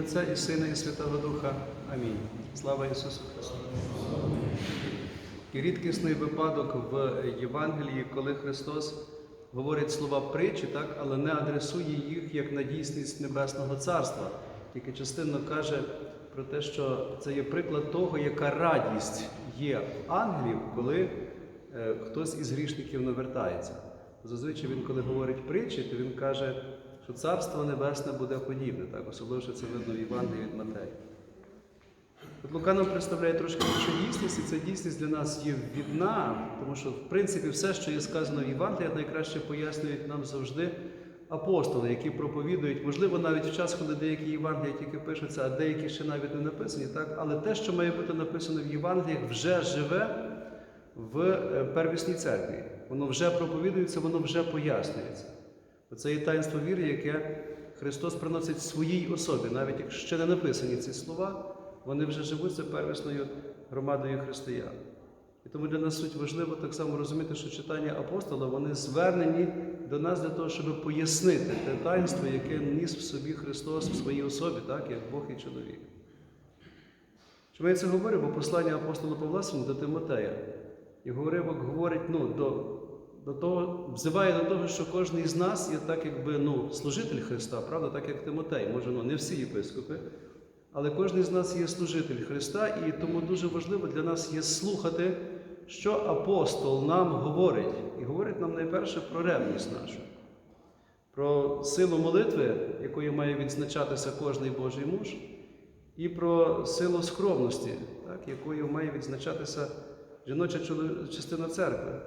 Отця і Сина, і Святого Духа. Амінь. Слава Ісусу Христу. І рідкісний випадок в Євангелії, коли Христос говорить слова притчі, так, але не адресує їх як на дійсність Небесного Царства. Тільки частинно каже про те, що це є приклад того, яка радість є ангелів, коли е, хтось із грішників навертається. Зазвичай він, коли говорить притчі, то він каже, що Царство Небесне буде подібне, так, особливо що це видно в Євангелії від Матея. От Лука нам представляє трошки іншу дійсність, і ця дійсність для нас є відна, тому що, в принципі, все, що є сказано в Євангелії, найкраще пояснюють нам завжди апостоли, які проповідують, можливо, навіть в час, коли деякі Євангелії тільки пишуться, а деякі ще навіть не написані, так? але те, що має бути написано в Євангеліях, вже живе в е, первісній церкві. Воно вже проповідується, воно вже пояснюється. Це є таїнство віри, яке Христос приносить своїй особі, навіть якщо ще не написані ці слова, вони вже живуть за первісною громадою християн. І тому для нас суть важливо так само розуміти, що читання апостола вони звернені до нас для того, щоб пояснити те таїнство, яке ніс в собі Христос в своїй особі, так, як Бог і чоловік. Чому я це говорю? Бо послання апостола Павла до Тимотея. І говорив, говорить ну, до, до того, взиває до того, що кожен із нас є так, якби ну, служитель Христа, правда, так як Тимотей. Може, ну, не всі єпископи, але кожен з нас є служитель Христа, і тому дуже важливо для нас є слухати, що апостол нам говорить. І говорить нам найперше про ревність нашу, про силу молитви, якою має відзначатися кожний Божий муж, і про силу скромності, так, якою має відзначатися жіноча частина церкви.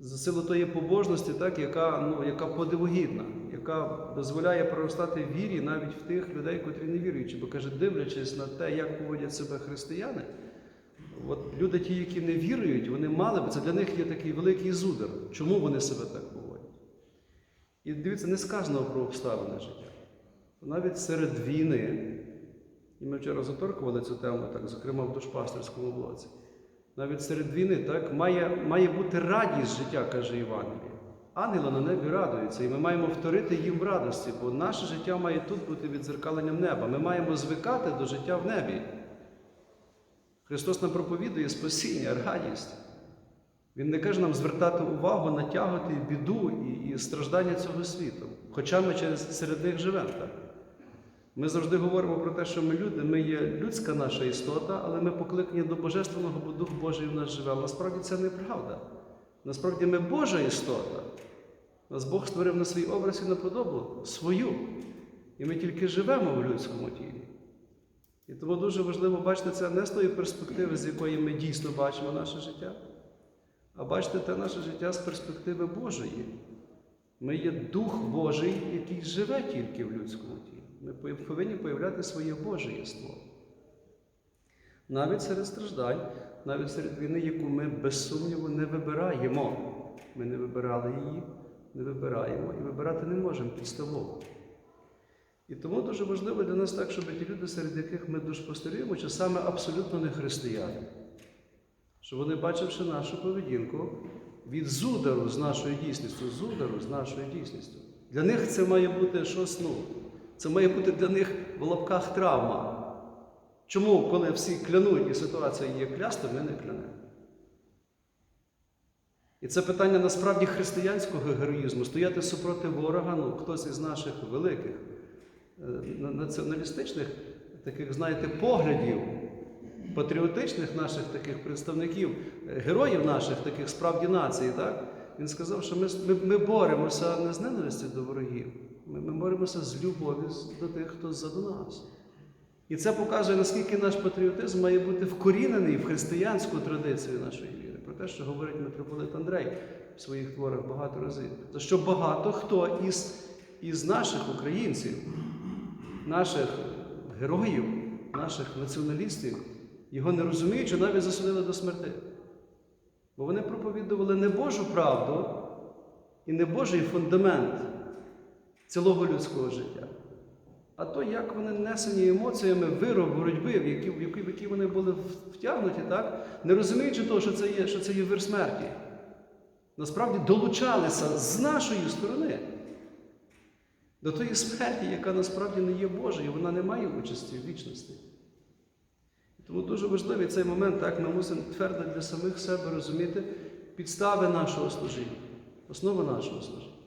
За силу тої побожності, так, яка, ну, яка подивогідна, яка дозволяє проростати вірі навіть в тих людей, котрі не віруючі. Бо каже, дивлячись на те, як поводять себе християни, от люди, ті, які не вірують, вони мали б, це для них є такий великий зудар. Чому вони себе так поводять? І дивіться, не сказано про обставини життя. Навіть серед війни, і ми вчора заторкували цю тему, так, зокрема в душпастерському блоці. Навіть серед війни так, має, має бути радість життя, каже Євангеліє. Ангели на небі радуються, і ми маємо вторити їм в радості, бо наше життя має тут бути відзеркаленням неба. Ми маємо звикати до життя в небі. Христос нам проповідує спасіння, радість. Він не каже нам звертати увагу, натягувати біду і, і страждання цього світу. Хоча ми через, серед них живемо. Так? Ми завжди говоримо про те, що ми люди, ми є людська наша істота, але ми покликані до Божественного, бо Дух Божий в нас живе. Насправді це неправда. Насправді ми Божа істота. Нас Бог створив на свій образ і на подобу свою. І ми тільки живемо в людському тілі. І тому дуже важливо бачити це не з тої перспективи, з якої ми дійсно бачимо наше життя, а бачити те наше життя з перспективи Божої. Ми є Дух Божий, який живе тільки в людському тілі. Ми повинні появляти своє Боже єство. Навіть серед страждань, навіть серед війни, яку ми без сумніву не вибираємо. Ми не вибирали її, не вибираємо і вибирати не можемо підставово. І тому дуже важливо для нас так, щоб ті люди, серед яких ми душпостерюємо, часами абсолютно не християни. Щоб вони, бачивши нашу поведінку, від зудару з нашою дійсністю, зудару з нашою дійсністю. Для них це має бути щось, ну, це має бути для них в лапках травма. Чому, коли всі клянуть і ситуація є клясти, ми не клянемо? І це питання насправді християнського героїзму, стояти супроти ворога, ну, хтось із наших великих е, націоналістичних таких, знаєте, поглядів, патріотичних наших таких представників, е, героїв наших таких справді націй, так? Він сказав, що ми, ми, ми боремося не з ненависті до ворогів, ми, ми боремося з любов'ю до тих, хто ззаду нас. І це показує, наскільки наш патріотизм має бути вкорінений в християнську традицію нашої віри. Про те, що говорить митрополит Андрей в своїх творах багато разів. За що багато хто із, із наших українців, наших героїв, наших націоналістів, його не розуміючи, навіть засудили до смерти. Бо вони проповідували не Божу правду і не Божий фундамент цілого людського життя, а то, як вони несені емоціями вироб боротьби, в які, в які, в які вони були втягнуті, так? не розуміючи того, що це є, що це є вир смерті. Насправді долучалися з нашої сторони. До тої смерті, яка насправді не є Божою, вона не має участі в вічності. Тому дуже важливий цей момент, так ми мусимо твердо для самих себе розуміти підстави нашого служіння, основу нашого служіння.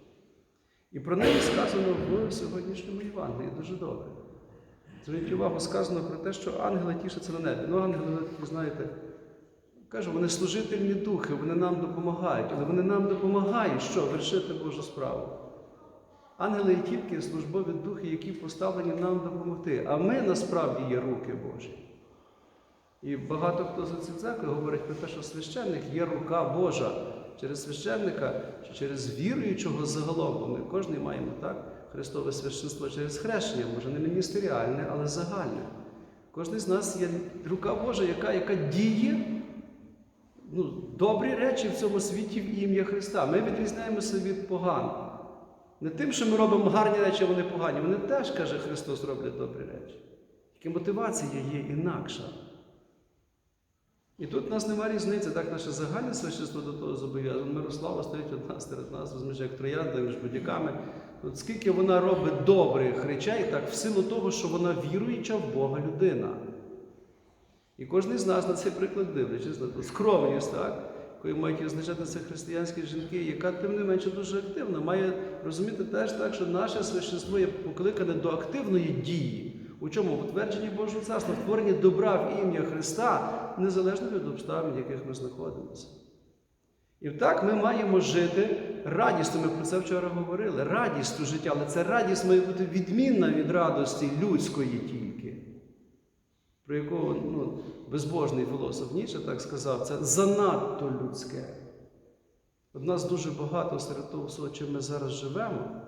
І про неї сказано в сьогоднішньому Євангелії дуже добре. Зверніть увагу, сказано про те, що ангели тішаться на небі. Ну, ангели, ви знаєте, кажу, вони служительні духи, вони нам допомагають, але вони нам допомагають, що вершити Божу справу. Ангели є тільки службові духи, які поставлені нам допомогти. А ми насправді є руки Божі. І багато хто за ці церкви говорить про те, що священник є рука Божа через священника чи через віруючого загалом, бо ми кожен маємо так, Христове священство через хрещення, може не міністеріальне, але загальне. Кожен з нас є рука Божа, яка, яка діє ну, добрі речі в цьому світі в ім'я Христа. Ми відрізняємося від поганих. Не тим, що ми робимо гарні речі, а вони погані. Вони теж, каже Христос, роблять добрі речі. Тільки мотивація є інакша. І тут в нас немає різниці, так наше загальне священство до того зобов'язано. Мирослава стоїть одна серед нас, розумієш, як троянда між будь-яками. От скільки вона робить добрих речей, так в силу того, що вона віруюча в Бога людина. І кожен з нас на цей приклад дивлячись, на скромність, так, якою мають визначатися християнські жінки, яка тим не менше дуже активна, має розуміти теж так, що наше священство є покликане до активної дії. У чому? В утвердженні Божого царства, в творенні добра в ім'я Христа, незалежно від обставин, в яких ми знаходимося. І так ми маємо жити радістю. Ми про це вчора говорили. Радістю життя, але ця радість має бути відмінна від радості людської тільки. Про якого ну, безбожний філософ Ніцше так сказав, це занадто людське. От нас дуже багато серед того всього, чим ми зараз живемо,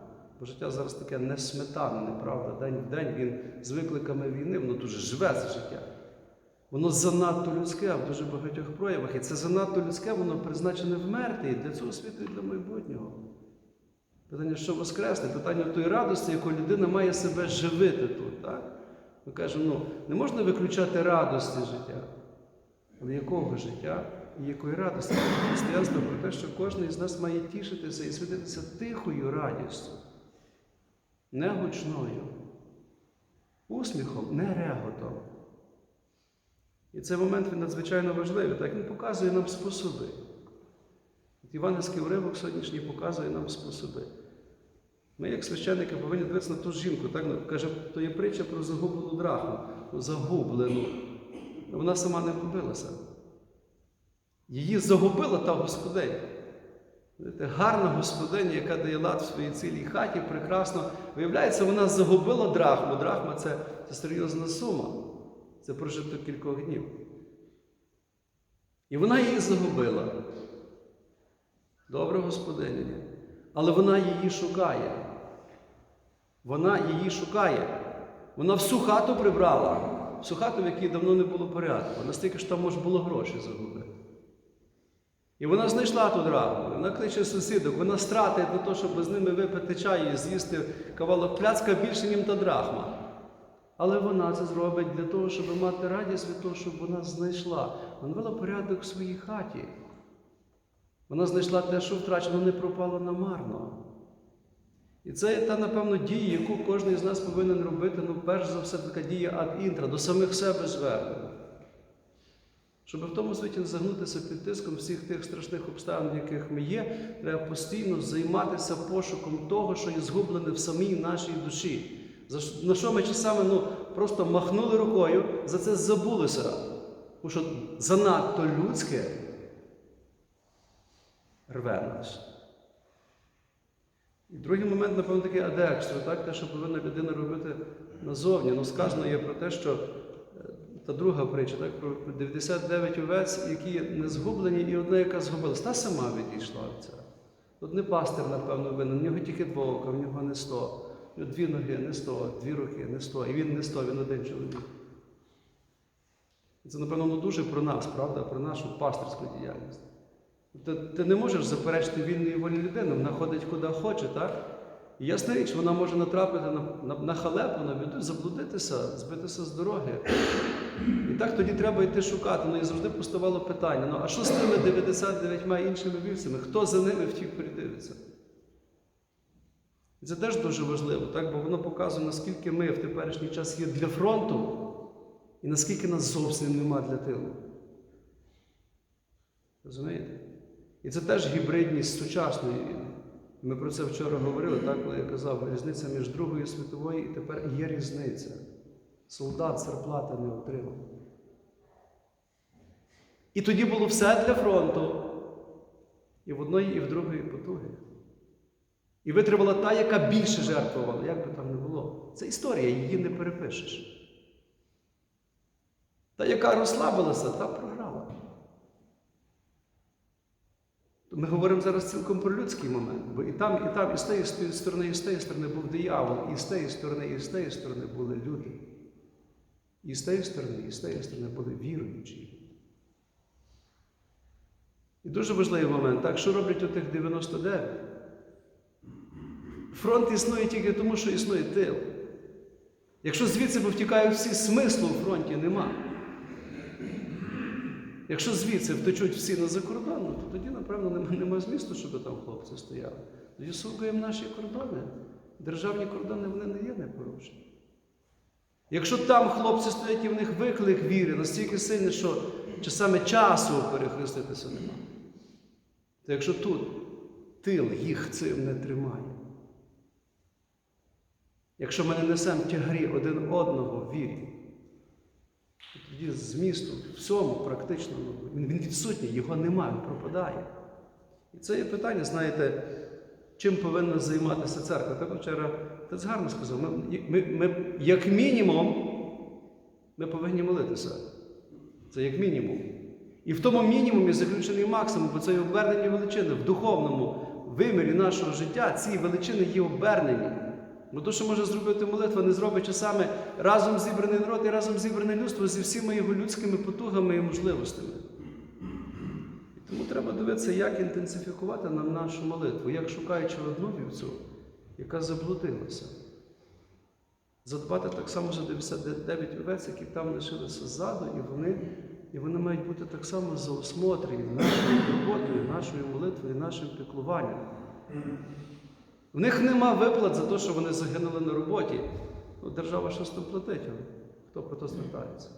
бо життя зараз таке несметанне, правда, день в день він з викликами війни, воно дуже живе це життя. Воно занадто людське в дуже багатьох проявах. І це занадто людське, воно призначене вмерти і для цього світу, і для майбутнього. Питання, що воскресне, питання тої радості, якою людина має себе живити тут. так? Ми кажемо, ну, не можна виключати радості життя. Але якого життя і якої радості? Християнство про те, що кожен із нас має тішитися і світитися тихою радістю, не гучною, усміхом, не реготом. І цей момент він надзвичайно важливий. Так він показує нам способи. От Івангельський уривок сьогоднішній показує нам способи. Ми, як священники, повинні дивитися на ту жінку. Так? Ну, каже, то є притча про загублену драхму, ну, загублену. Вона сама не губилася. Її загубила та господиня. Знаєте, Гарна господиня, яка дає лад в своїй цілій хаті, прекрасно. Виявляється, вона загубила драхму. Драхма це, це серйозна сума. Це прожиток кількох днів. І вона її загубила. Добра господиня. Але вона її шукає. Вона її шукає. Вона всю хату прибрала, всю хату, в якій давно не було порядку. Настільки ж там може було гроші загубити. І вона знайшла ту драгу, вона кличе сусідок, вона стратить на те, щоб з ними випити чай і з'їсти кавалок пляцка більше, ніж та драхма. Але вона це зробить для того, щоб мати радість від того, щоб вона знайшла. Вона вела порядок в своїй хаті. Вона знайшла те, що втрачено, не пропало намарно. І це та, напевно, дія, яку кожен з нас повинен робити, ну, перш за все, така дія ад інтра, до самих себе звернена. Щоб в тому світі не загнутися під тиском всіх тих страшних обставин, в яких ми є, треба постійно займатися пошуком того, що є згублене в самій нашій душі. На що ми часами ну, просто махнули рукою, за це забулися. Тому що занадто людське рве нас. І другий момент, напевно, такий адекстро, так? те, що повинна людина робити назовні. Ну, сказано є про те, що та друга притча, так, про 99 овець, які не згублені, і одна, яка згубилась, та сама відійшла ця. Тут не пастир, напевно, винен, в нього тільки два ока, в нього не сто. Дві ноги, не сто, дві руки, не сто. І він не сто, він один чоловік. Це, напевно, дуже про нас, правда, про нашу пастирську діяльність. Ти, ти не можеш заперечити вільної волі людини, вона ходить куди хоче, так? І ясна річ, вона може натрапити на, на, на халепу, на біду, заблудитися, збитися з дороги. І так тоді треба йти шукати. Ну і завжди поставало питання: ну а що з тими 99 іншими вівцями? Хто за ними втік придивиться? Це теж дуже важливо, так? бо воно показує, наскільки ми в теперішній час є для фронту, і наскільки нас зовсім нема для тилу. Розумієте? І це теж гібридність сучасної війни. Ми про це вчора говорили, так, коли я казав, різниця між Другою світовою і тепер є різниця. Солдат зарплати не отримав. І тоді було все для фронту. І в одної, і в другої потуги. І витримала та, яка більше жертвувала, як би там не було. Це історія, її не перепишеш. Та, яка розслабилася, та програла. Ми говоримо зараз цілком про людський момент, бо і там, і там, і з тієї сторони, і з тієї сторони був диявол, і з тієї сторони, і з тієї сторони були люди. І з тієї сторони, і з тієї сторони були віруючі. І дуже важливий момент, так, що роблять у тих 99? Фронт існує тільки тому, що існує тил. Якщо звідси повтікають всі, смислу у фронті нема. Якщо звідси втечуть всі на закордон, ну, то тоді, напевно, нема, нема змісту, щоб там хлопці стояли. Тоді слухаємо наші кордони. Державні кордони вони не є непорушені. Якщо там хлопці стоять і в них виклик віри настільки сильний, що часами часу перехреститися нема. То якщо тут тил їх цим не тримає, якщо ми не несемо тягарі один одного вірі, тоді змісту всьому практично ну, він, відсутній, його немає, він пропадає. І це є питання, знаєте, чим повинна займатися церква. Так вчора Тець гарно сказав, ми, ми, ми, як мінімум, ми повинні молитися. Це як мінімум. І в тому мінімумі заключений максимум, бо це є обернені величини. В духовному вимірі нашого життя ці величини є обернені. Бо то, може зробити молитва, не зробить часами разом зібраний народ і разом зібране людство зі всіма його людськими потугами і можливостями. І тому треба дивитися, як інтенсифікувати нам нашу молитву, як шукаючи одну вівцю, яка заблудилася. Задбати так само за 99 овець, які там лишилися ззаду, і вони, і вони мають бути так само заосмотрені нашою роботою, нашою молитвою, нашим піклуванням. В них нема виплат за те, що вони загинули на роботі. Ну, держава щось там платить, хто про то звертається.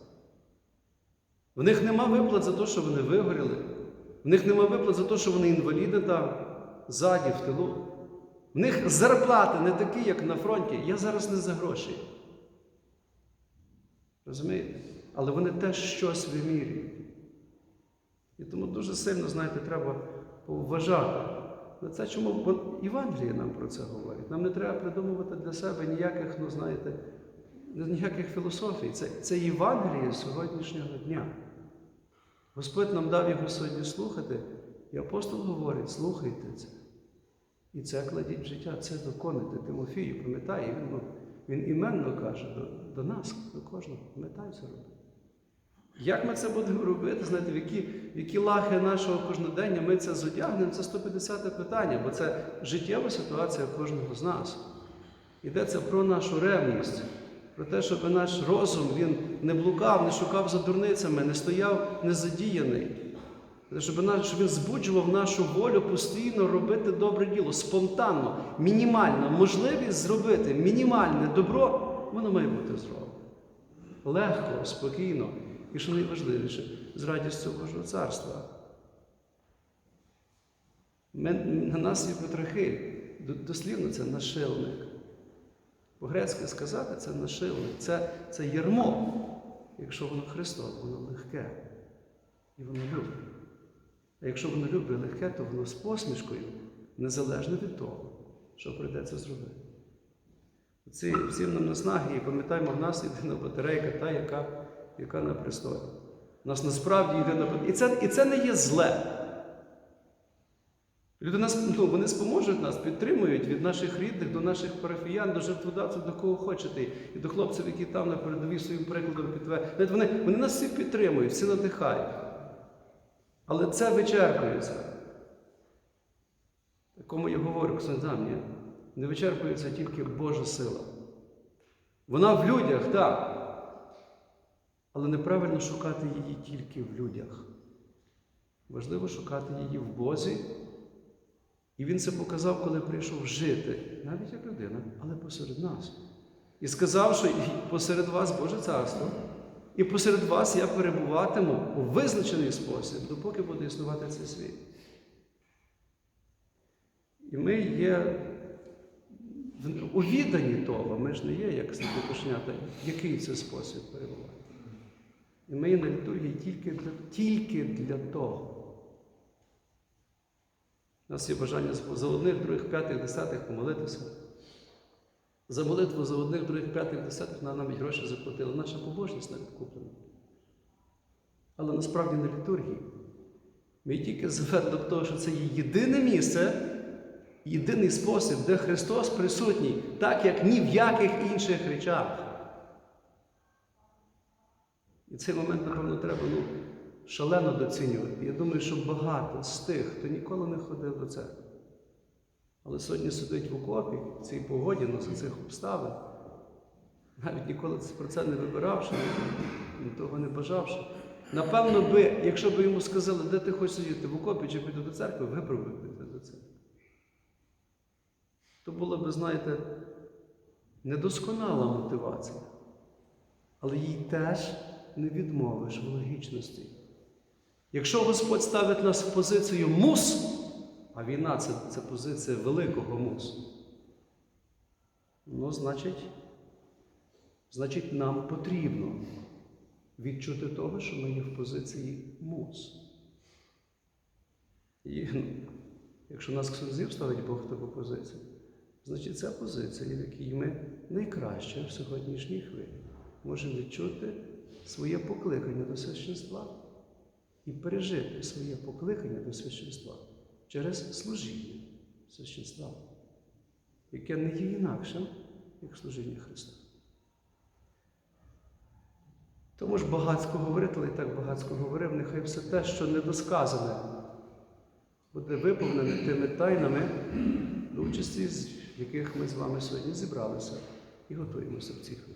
В них нема виплат за те, що вони вигоріли. В них нема виплат за те, що вони інваліди там, ззаді, в тилу. В них зарплати не такі, як на фронті. Я зараз не за гроші. Розумієте? Але вони теж щось вимірюють. І тому дуже сильно, знаєте, треба поважати. Це чому Бо Євангеліє нам про це говорить. Нам не треба придумувати для себе ніяких, ну знаєте, ніяких філософій. Це, це Євангеліє сьогоднішнього дня. Господь нам дав його сьогодні слухати, і апостол говорить, слухайте це. І це кладіть в життя, це доконуйте. Тимофію, пам'ятає, він, ну, він іменно каже до, до нас, до кожного, пам'ятай це робити. Як ми це будемо робити, знаєте, в які, в які лахи нашого кожнодення ми це зодягнемо, це 150 питання, бо це життєва ситуація кожного з нас. Йдеться про нашу ревність, про те, щоб наш розум він не блукав, не шукав за дурницями, не стояв незадіяний. Щоб, він збуджував нашу волю постійно робити добре діло, спонтанно, мінімально, можливість зробити мінімальне добро, воно має бути зроблено. Легко, спокійно і, що найважливіше, з радістю Божого царства. Ми, на нас є Петрахиль, дослівно це нашильник. По-грецьки сказати це нашильник, це, це ярмо, якщо воно Христове, воно легке і воно любить. А якщо воно любить легке, то воно з посмішкою, незалежно від того, що прийдеться зробити. Ці, всім нам наснаги, і пам'ятаємо, в нас єдина батарейка, та, яка, яка на престолі. У нас насправді єдина батарейка. І це, і це не є зле. Люди нас, ну, вони споможуть нас, підтримують від наших рідних до наших парафіян, до жертводавців, до кого хочете, і до хлопців, які там на передовій своїм прикладом підтверджують. Вони, вони нас всі підтримують, всі надихають. Але це вичерпується. Кому я говорю, Ксензам, ні. Не вичерпується тільки Божа сила. Вона в людях, так. Але неправильно шукати її тільки в людях. Важливо шукати її в Бозі І він це показав, коли прийшов жити, навіть як людина, але посеред нас. І сказав, що посеред вас Боже царство, і посеред вас я перебуватиму у визначений спосіб, допоки буде існувати цей світ. І ми є в- у відданні того, ми ж не є, як сліпі який це спосіб перебування. І ми є на літургії тільки для, тільки для того. У нас є бажання за одних, других, п'ятих, десятих помолитися. За молитву за одних, других, п'ятих, десятих нам навіть гроші заплатили. Наша побожність навіть куплена. Але насправді на літургії. Ми тільки звели до того, що це є єдине місце, єдиний спосіб, де Христос присутній, так як ні в яких інших речах. І цей момент, напевно, треба ну, шалено доцінювати. Я думаю, що багато з тих, хто ніколи не ходив до церкви, але сьогодні сидить в окопі в цій погоді, ну, за цих обставин, навіть ніколи про це не вибиравши, того не бажавши. Напевно, би, якщо б йому сказали, де ти хочеш сидіти, в окопі чи піду до церкви, вибрав би піти до церкви. То була би, знаєте, недосконала мотивація. Але їй теж не відмовиш в логічності. Якщо Господь ставить нас в позицію мус, а війна це, це позиція великого мусу, ну, значить, значить, нам потрібно відчути того, що ми є в позиції мус. І ну, якщо нас ксензів ставить Бог в таку позицію, значить ця позиція, в якій ми найкраще в сьогоднішній хвилі можемо відчути своє покликання до священства і пережити своє покликання до священства через служіння священства, яке не є інакшим, як служіння Христа. Тому ж багацько але і так багацько говорив, нехай все те, що недосказане, буде виповнене тими тайнами, участі, з яких ми з вами сьогодні зібралися і готуємося в цій хвилі.